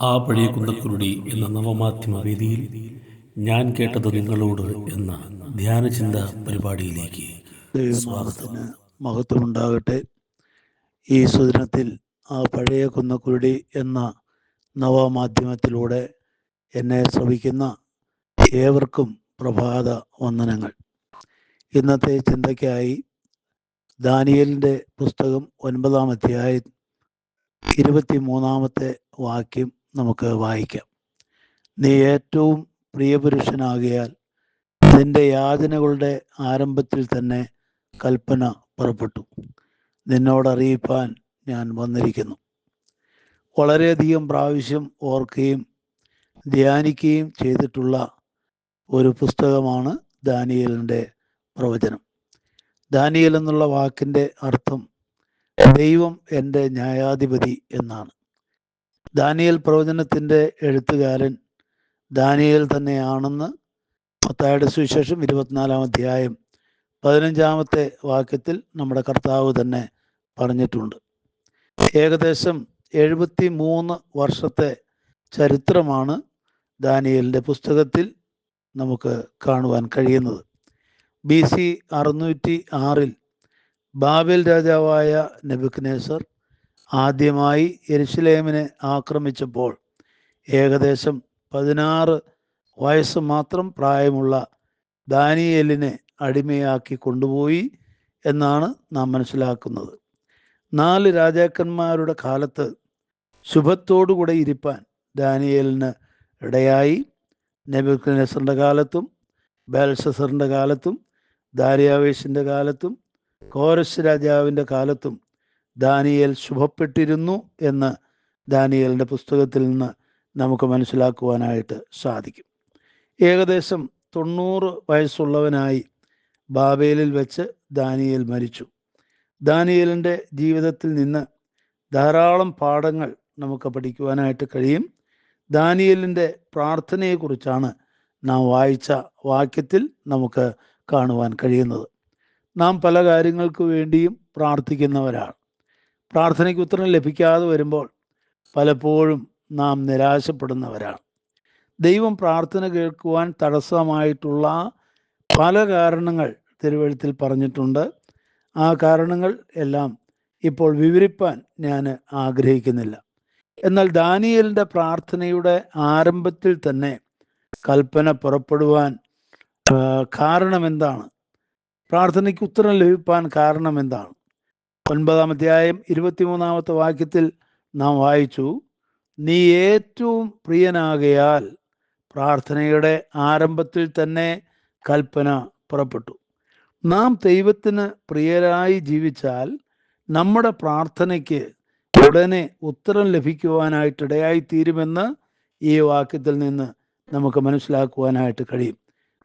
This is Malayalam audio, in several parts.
ആ പഴയ കുന്നക്കുരുടി എന്ന നവമാധ്യമ വേദിയിൽ ഞാൻ കേട്ടത് നിങ്ങളോട് എന്ന ധ്യാനചിന്ത പരിപാടിയിലേക്ക് ദൈവനാമത്തിന് മഹത്വമുണ്ടാകട്ടെ. ഈ സുദിനത്തിൽ ആ പഴയ കുന്നക്കുരുടി എന്ന നവമാധ്യമത്തിലൂടെ എന്നെ ശ്രവിക്കുന്ന ഏവർക്കും പ്രഭാത വന്ദനങ്ങൾ. ഇന്നത്തെ ചിന്തയ്ക്കായി ദാനിയലിന്റെ പുസ്തകം ഒൻപതാം അധ്യായം ഇരുപത്തി മൂന്നാമത്തെ വാക്യം നമുക്ക് വായിക്കാം. നീ ഏറ്റവും പ്രിയപുരുഷനാകിയാൽ നിന്റെ യാചനകളുടെ ആരംഭത്തിൽ തന്നെ കൽപ്പന പുറപ്പെട്ടു. നിന്നോടറിയിപ്പാൻ ഞാൻ വന്നിരിക്കുന്നു. വളരെയധികം പ്രാവശ്യം ഓർക്കുകയും ധ്യാനിക്കുകയും ചെയ്തിട്ടുള്ള ഒരു പുസ്തകമാണ് ദാനിയലിന്റെ പ്രവചനം. ദാനിയൽ എന്നുള്ള വാക്കിന്റെ അർത്ഥം ദൈവം എന്റെ ന്യായാധിപതി എന്നാണ്. ദാനിയൽ പ്രവചനത്തിന്റെ എഴുത്തുകാരൻ ദാനിയൽ തന്നെയാണെന്ന് മത്തായുടെ സുവിശേഷം ഇരുപത്തിനാലാം അധ്യായം പതിനഞ്ചാമത്തെ വാക്യത്തിൽ നമ്മുടെ കർത്താവ് തന്നെ പറഞ്ഞിട്ടുണ്ട്. ഏകദേശം എഴുപത്തി മൂന്ന് വർഷത്തെ ചരിത്രമാണ് ദാനിയലിന്റെ പുസ്തകത്തിൽ നമുക്ക് കാണുവാൻ കഴിയുന്നത്. ബി സി അറുന്നൂറ്റി ആറിൽ ബാബേൽ രാജാവായ നെബുക്നേസർ ആദ്യമായി എരിശിലേമിനെ ആക്രമിച്ചപ്പോൾ ഏകദേശം പതിനാറ് വയസ്സ് മാത്രം പ്രായമുള്ള ദാനിയലിനെ അടിമയാക്കി കൊണ്ടുപോയി എന്നാണ് നാം മനസ്സിലാക്കുന്നത്. നാല് രാജാക്കന്മാരുടെ കാലത്ത് ശുഭത്തോടുകൂടെ ഇരിപ്പാൻ ദാനിയലിന് ഇടയായി. നെബുക്കനസറിന്റെ കാലത്തും ബാൽസസറിന്റെ കാലത്തും ദാരിയാവേശിന്റെ കാലത്തും കോരസ് രാജാവിന്റെ കാലത്തും ദാനിയേൽ ശുഭപ്പെട്ടിരുന്നു എന്ന് ദാനിയേലിന്റെ പുസ്തകത്തിൽ നിന്ന് നമുക്ക് മനസ്സിലാക്കുവാനായിട്ട് സാധിക്കും. ഏകദേശം തൊണ്ണൂറ് വയസ്സുള്ളവനായി ബാബേലിൽ വെച്ച് ദാനിയേൽ മരിച്ചു. ദാനിയേലിന്റെ ജീവിതത്തിൽ നിന്ന് ധാരാളം പാഠങ്ങൾ നമുക്ക് പഠിക്കുവാനായിട്ട് കഴിയും. ദാനിയേലിന്റെ പ്രാർത്ഥനയെക്കുറിച്ചാണ് നാം വായിച്ച വാക്യത്തിൽ നമുക്ക് കാണുവാൻ കഴിയുന്നത്. നാം പല കാര്യങ്ങൾക്ക് വേണ്ടിയും പ്രാർത്ഥിക്കുന്നവരാണ്. പ്രാർത്ഥനയ്ക്ക് ഉത്തരം ലഭിക്കാതെ വരുമ്പോൾ പലപ്പോഴും നാം നിരാശപ്പെടുന്നവരാണ്. ദൈവം പ്രാർത്ഥന കേൾക്കുവാൻ തടസ്സമായിട്ടുള്ള പല കാരണങ്ങൾ തിരുവഴുത്തിൽ പറഞ്ഞിട്ടുണ്ട്. ആ കാരണങ്ങൾ എല്ലാം ഇപ്പോൾ വിവരിപ്പാൻ ഞാൻ ആഗ്രഹിക്കുന്നില്ല. എന്നാൽ ദാനിയലിന്റെ പ്രാർത്ഥനയുടെ ആരംഭത്തിൽ തന്നെ കൽപ്പന പുറപ്പെടുവാൻ കാരണം എന്താണ് പ്രാർത്ഥനയ്ക്ക് ഉത്തരം ലഭിപ്പാൻ കാരണം എന്താണ് ഒൻപതാം അധ്യായം ഇരുപത്തിമൂന്നാമത്തെ വാക്യത്തിൽ നാം വായിച്ചു നീ ഏറ്റവും പ്രിയനാകയാൽ പ്രാർത്ഥനയുടെ ആരംഭത്തിൽ തന്നെ കൽപ്പന പുറപ്പെട്ടു. നാം ദൈവത്തിന് പ്രിയരായി ജീവിച്ചാൽ നമ്മുടെ പ്രാർത്ഥനയ്ക്ക് ഉടനെ ഉത്തരം ലഭിക്കുവാനായിട്ടിടയായി തീരുമെന്ന് ഈ വാക്യത്തിൽ നിന്ന് നമുക്ക് മനസ്സിലാക്കുവാനായിട്ട് കഴിയും.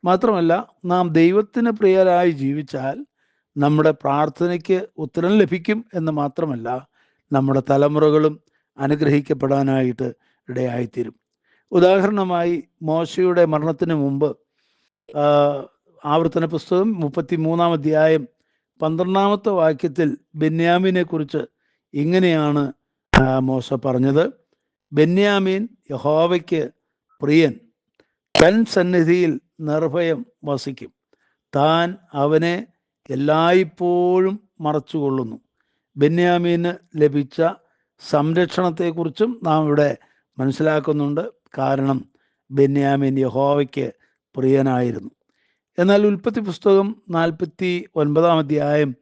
മാത്രമല്ല നാം ദൈവത്തിന് പ്രിയരായി ജീവിച്ചാൽ നമ്മുടെ പ്രാർത്ഥനയ്ക്ക് ഉത്തരം ലഭിക്കും എന്ന് മാത്രമല്ല നമ്മുടെ തലമുറകളും അനുഗ്രഹിക്കപ്പെടാനായിട്ട് ഇടയായിത്തീരും. ഉദാഹരണമായി മോശയുടെ മരണത്തിന് മുമ്പ് ആവർത്തന പുസ്തകം മുപ്പത്തി മൂന്നാം അധ്യായം പന്ത്രണ്ടാമത്തെ വാക്യത്തിൽ ബെന്യാമിനെ കുറിച്ച് ഇങ്ങനെയാണ് മോശ പറഞ്ഞത്. ബെന്യാമീൻ യഹോവയ്ക്ക് പ്രിയൻ. തൻ സന്നിധിയിൽ നിർഭയം വസിക്കും. താൻ അവനെ എല്ലായ്പ്പോഴും മറച്ചുകൊള്ളുന്നു. ബെന്യാമീന് ലഭിച്ച സംരക്ഷണത്തെക്കുറിച്ചും നാം ഇവിടെ മനസ്സിലാക്കുന്നുണ്ട്. കാരണം ബെന്യാമീൻ യഹോവയ്ക്ക് പ്രിയനായിരുന്നു. എന്നാൽ ഉൽപ്പത്തി പുസ്തകം നാൽപ്പത്തി ഒൻപതാം അധ്യായം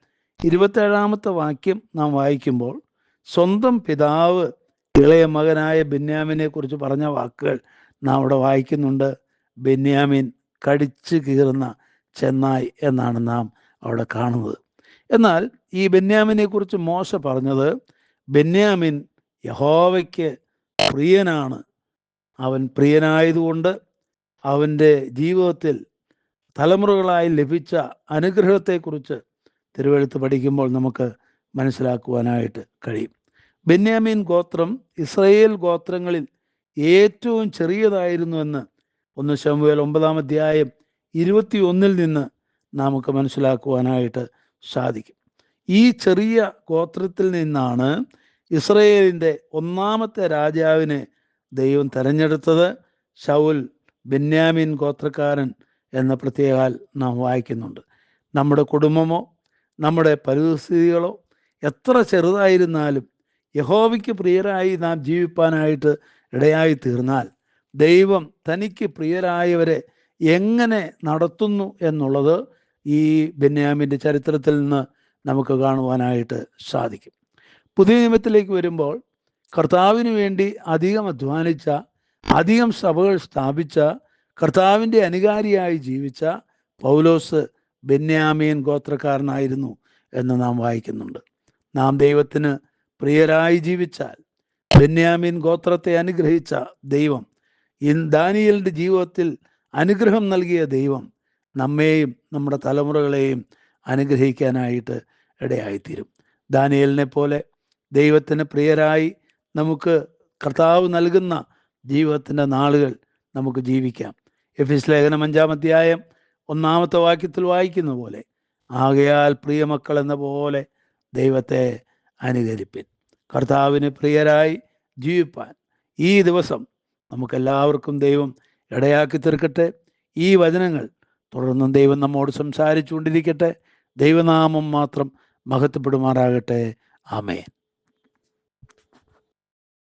ഇരുപത്തേഴാമത്തെ വാക്യം നാം വായിക്കുമ്പോൾ സ്വന്തം പിതാവ് ഇളയ മകനായ ബെന്യാമിനെ കുറിച്ച് പറഞ്ഞ വാക്കുകൾ നാം അവിടെ വായിക്കുന്നുണ്ട്. ബെന്യാമിൻ കടിച്ചു കീറുന്ന ചെന്നായ് എന്നാണ് നാം അവിടെ കാണുന്നത്. എന്നാൽ ഈ ബെന്യാമിനെ കുറിച്ച് മോശ പറഞ്ഞത് ബെന്യാമിൻ യഹോവയ്ക്ക് പ്രിയനാണ്. അവൻ പ്രിയനായതുകൊണ്ട് അവന്റെ ജീവിതത്തിൽ തലമുറകളായി ലഭിച്ച അനുഗ്രഹത്തെക്കുറിച്ച് തിരുവെഴുത്ത് പഠിക്കുമ്പോൾ നമുക്ക് മനസ്സിലാക്കുവാനായിട്ട് കഴിയും. ബെന്യാമീൻ ഗോത്രം ഇസ്രയേൽ ഗോത്രങ്ങളിൽ ഏറ്റവും ചെറിയതായിരുന്നുവെന്ന് ഒന്ന് ശമുവേൽ ഒമ്പതാം അധ്യായം ഇരുപത്തി ഒന്നിൽ നിന്ന് നമുക്ക് മനസ്സിലാക്കുവാനായിട്ട് സാധിക്കും. ഈ ചെറിയ ഗോത്രത്തിൽ നിന്നാണ് ഇസ്രയേലിന്റെ ഒന്നാമത്തെ രാജാവിനെ ദൈവം തെരഞ്ഞെടുത്തത്. ഷൗൽ ബെന്യാമിൻ ഗോത്രക്കാരൻ എന്ന പ്രത്യേകാൽ നാം വായിക്കുന്നുണ്ട്. നമ്മുടെ കുടുംബമോ നമ്മുടെ പരിസ്ഥിതികളോ എത്ര ചെറുതായിരുന്നാലും യഹോവയ്ക്ക് പ്രിയരായി നാം ജീവിപ്പാനായിട്ട് ഇടയായി തീർന്നാൽ ദൈവം തനിക്ക് പ്രിയരായവരെ എങ്ങനെ നടത്തുന്നു എന്നുള്ളത് ഈ ബെന്യാമിന്റെ ചരിത്രത്തിൽ നിന്ന് നമുക്ക് കാണുവാനായിട്ട് സാധിക്കും. പുതിയ നിയമത്തിലേക്ക് വരുമ്പോൾ കർത്താവിന് വേണ്ടി അധികം അധ്വാനിച്ച അധികം സഭകൾ സ്ഥാപിച്ച കർത്താവിന്റെ അനുകാരിയായി ജീവിച്ച പൗലോസ് ബെന്യാമീൻ ഗോത്രക്കാരനായിരുന്നു എന്ന് നാം വായിക്കുന്നുണ്ട്. നാം ദൈവത്തിന് പ്രിയരായി ജീവിച്ചാൽ ബെന്യാമീൻ ഗോത്രത്തെ അനുഗ്രഹിച്ച ദൈവം ഇൻ ദാനിയലിന്റെ ജീവിതത്തിൽ അനുഗ്രഹം നൽകിയ ദൈവം നമ്മെയും നമ്മുടെ തലമുറകളെയും അനുഗ്രഹിക്കാനായിട്ട് ഇടയായിത്തീരും. ദാനിയലിനെ പോലെ ദൈവത്തിന് പ്രിയരായി നമുക്ക് കർത്താവ് നൽകുന്ന ജീവിതത്തിന്റെ നാളുകൾ നമുക്ക് ജീവിക്കാം. എഫിസ് ലേഖനം അഞ്ചാം അധ്യായം ഒന്നാമത്തെ വാക്യത്തിൽ വായിക്കുന്ന പോലെ ആകയാൽ പ്രിയമക്കൾ എന്ന പോലെ ദൈവത്തെ അനുകരിപ്പിൻ. കർത്താവിന് പ്രിയരായി ജീവിപ്പാൻ. ഈ ദിവസം നമുക്കെല്ലാവർക്കും ദൈവം ഇടയാക്കി തീർക്കട്ടെ. ഈ വചനങ്ങൾ തുടർന്നും ദൈവം നമ്മോട് സംസാരിച്ചുകൊണ്ടിരിക്കട്ടെ. ദൈവനാമം മാത്രം മഹത്വപ്പെടുമാറാകട്ടെ. ആമേൻ.